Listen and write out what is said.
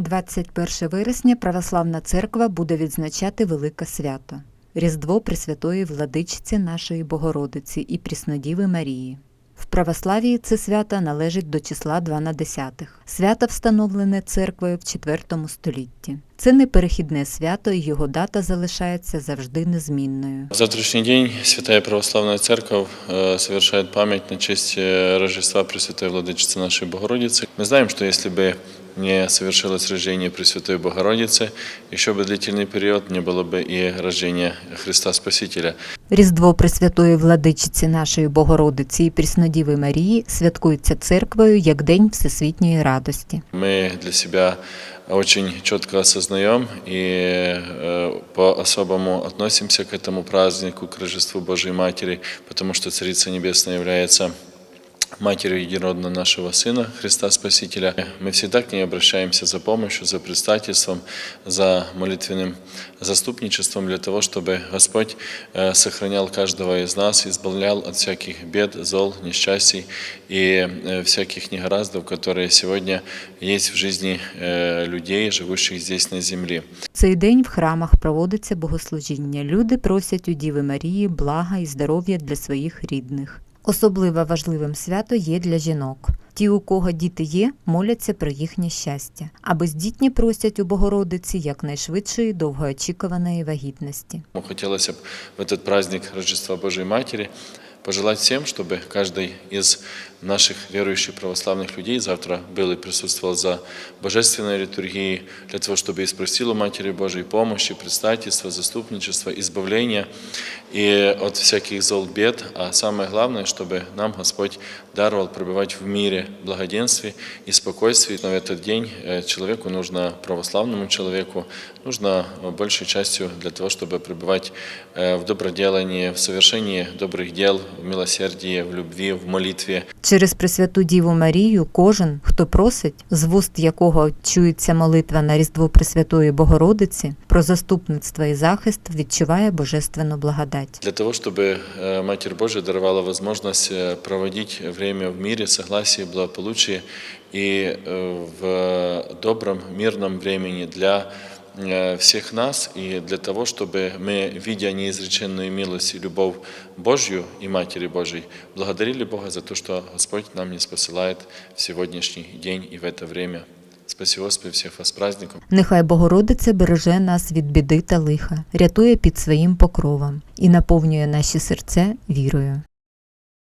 21 вересня Православна Церква буде відзначати велике свято Різдво Пресвятої Владичці нашої Богородиці і Пріснодіви Марії. В православії це свято належить до числа 12. Свято встановлене церквою в IV столітті. Це неперехідне свято, і його дата залишається завжди незмінною. В завтрашний день Святая Православная Церковь э, совершает память на честь э, Рождества Пресвятой Владычицы нашей Богородицы. Мы знаем, что если бы не совершилось рождение Пресвятой Богородицы, еще бы длительный период не было бы и рождения Христа Спасителя. Різдво Пресвятої Владичиці нашої Богородиці і Пріснодіви Марії святкується церквою як День Всесвітньої радості. Мы для себя очень четко осознаем и э, по-особому относимся к этому празднику, к Рождеству Божьей Матери, потому что Царица Небесная является матерью единородного нашего Сына, Христа Спасителя. Мы всегда к ней обращаемся за помощью, за предстательством, за молитвенным заступничеством для того, чтобы Господь э, сохранял каждого из нас, избавлял от всяких бед, зол, несчастий и э, всяких негораздов, которые сегодня есть в жизни э, людей, живущих здесь на земле. В цей день в храмах проводиться богослужіння. Люди просять у Діви Марії блага і здоров'я для своїх рідних. Особливо важливим свято є для жінок. Ті, у кого діти є, моляться про їхнє щастя, а бездітні просять у Богородиці якнайшвидшої довгоочікуваної вагітності. Хотілося б в цей праздник Рождества Божої Матери пожелать всем, чтобы каждый из наших верующих православных людей завтра был и присутствовал за божественной литургией, для того, чтобы и спросил у Матери Божией помощи, предстательства, заступничества, избавления и от всяких зол бед, а самое главное, чтобы нам Господь даровал пребывать в мире, благоденствии и спокойствии. Но в этот день э, человеку нужно, православному человеку, нужно э, большей частью для того, чтобы пребывать э, в доброделании, в совершении добрых дел, в милосердии, в любви, в молитве. Через Пресвяту Діву Марію кожен, хто просить, з вуст якого чується молитва на Різдво Пресвятої Богородиці, про заступництво і захист відчуває божественну благодать. Для того, чтобы э, Матерь Божия даровала возможность э, проводить время в мире, согласии, благополучии и э, в добром, мирном времени для э, всех нас и для того, чтобы мы, видя неизреченную милость и любовь Божью и Матери Божией, благодарили Бога за то, что Господь нам не спосылает в сегодняшний день и в это время. Спасибо, Господи, всех вас с праздником. Нехай Богородиця береже нас від біди та лиха, рятує під своїм покровом і наповнює наші серця вірою.